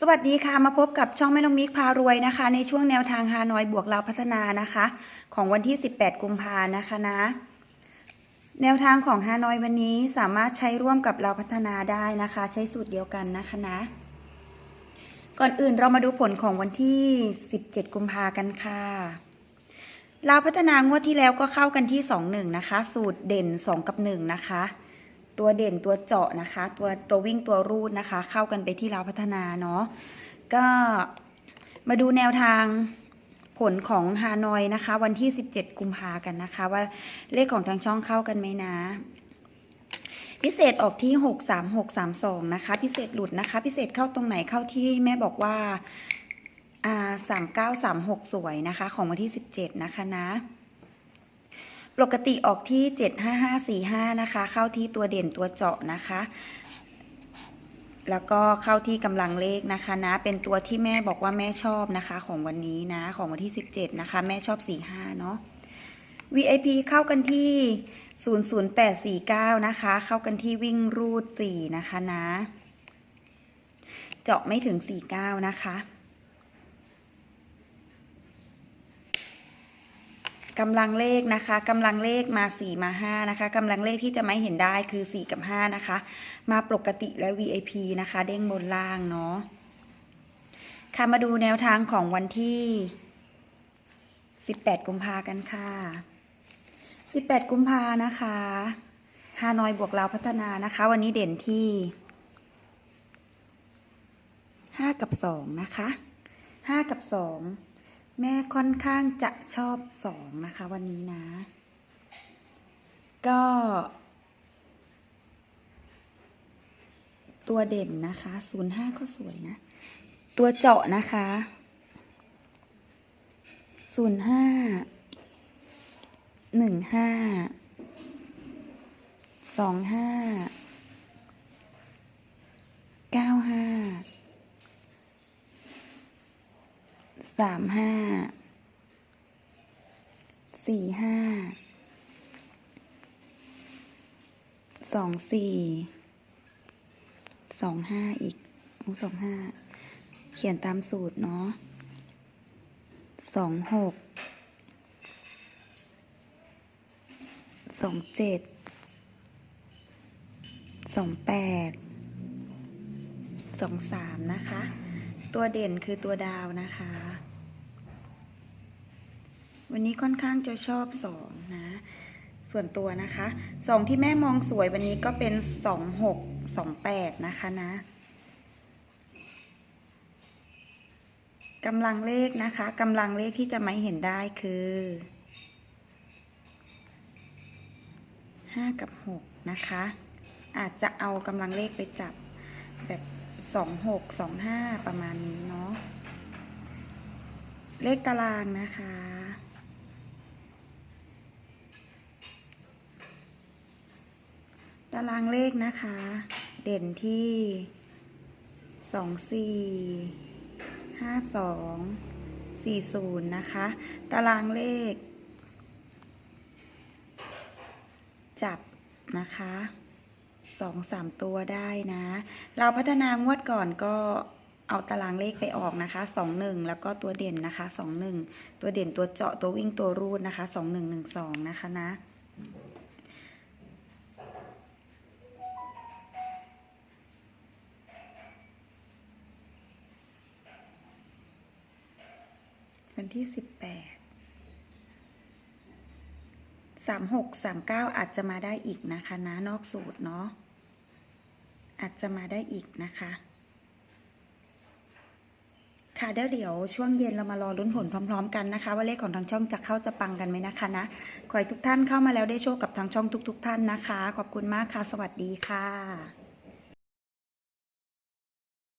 สวัสดีค่ะ มาพบกับช่องแม่นงมิกพารวยนะคะ ในช่วงแนวทางฮานอยบวกเราวพัฒนานะคะ ของวันที่ 18 กุมภานะคะนะ แนวทางของฮานอยวันนี้สามารถใช้ร่วมกับเราวพัฒนาได้นะคะ ใช้สูตรเดียวกันนะคะนะ ก่อนอื่นเรามาดูผลของวันที่ 17 กุมภากันค่ะเราวพัฒนางวดที่แล้วก็เข้ากันที่ 2-1 นะคะ สูตรเด่น 2 กับ 1 นะคะ ตัวเด่นตัวเจาะนะคะ ตัวตัววิ่งตัวรูดนะคะ เข้ากันไปที่เราวพัฒนาเนาะก็มาดูแนวทางผลของฮานอยนะคะ วันที่ 17 กุมภากันนะคะ ว่าเลขของทางช่องเข้ากันไหมนะ พิเศษออกที่ 63632 นะคะ พิเศษหลุดนะคะ พิเศษเข้าตรงไหนเข้าที่แม่บอกว่า อ่า 3936 สวยนะคะ ของวันที่ 17 นะคะนะ ปกติออกที่ 75545 นะคะ เข้าที่ตัวเด่นตัวเจาะนะคะ แล้วก็เข้าที่กำลังเลขนะคะนะ เป็นตัวที่แม่บอกว่าแม่ชอบนะคะ ของวันนี้นะ ของวันที่ 17 นะคะ แม่ชอบ 45 เนาะ VIP เข้ากันที่ 00849 นะคะ เข้ากันที่วิ่งรูด 4 นะคะนะ เจาะไม่ถึง 49 นะคะ กำลังเลขนะคะกำลังเลขมา 4 มา 5 นะคะกำลังเลขที่จะไม่เห็นได้คือ 4 กับ 5 นะคะ มาปกติและ VIP นะคะ เด้งบนล่างเนาะค่ะมาดูแนวทางของวันที่ 18 กุมภากันค่ะ 18 กุมภานะคะฮานอยบวกเราวพัฒนานะคะ วันนี้เด่นที่ 5 กับ 2 นะคะ 5 กับ 2 แม่ค่อนข้างจะชอบ2นะคะวันนี้นะ ก็ ตัวเด่นนะคะ05ก็สวยนะ ตัวเจาะนะคะ05หนึ่งห้าสองห้าเก้าห้า สามห้า สี่ห้า สองสี่ สองห้าอีกสองห้า เขียนตามสูตรเนาะ สองหก สองเจ็ด สองแปด สองสามนะคะ ตัวเด่นคือตัวดาวนะคะ วันนี้ค่อนข้างจะชอบสองนะ ส่วนตัวนะคะสองที่แม่มองสวยวันนี้ก็เป็นสองหกสองแปดนะคะนะกำลังเลขนะคะกำลังเลขที่จะไม่เห็นได้คือห้ากับหกนะคะ อาจจะเอากำลังเลขไปจับแบบ สองหกสองห้าประมาณนี้เนาะ เลขตารางนะคะ ตารางเลขนะคะ เด่นที่สองสี่ห้าสองสี่ศูนย์นะคะ ตารางเลข จับนะคะ สองสามตัวได้นะ เราพัฒนางวดก่อนก็เอาตารางเลขไปออกนะคะสองหนึ่งแล้วก็ตัวเด่นนะคะสองหนึ่งตัวเด่นตัวเจาะตัววิ่งตัวรูดนะคะสองหนึ่งหนึ่งสองนะคะนะวันที่สิบแปด สามหกสามเก้าอาจจะมาได้อีกนะคะนะนอกสูตรเนาะอาจจะมาได้อีกนะคะ ค่ะเดี๋ยวเดี๋ยวช่วงเย็นเรามารอลุ้นผลพร้อม ๆ กันนะคะ ว่าเลขของทางช่องจะเข้าจะปังกันไหมนะคะนะขอให้ทุกท่านเข้ามาแล้วได้โชคกับทางช่องทุก ๆ ท่านนะคะ ขอบคุณมากค่ะ สวัสดีค่ะ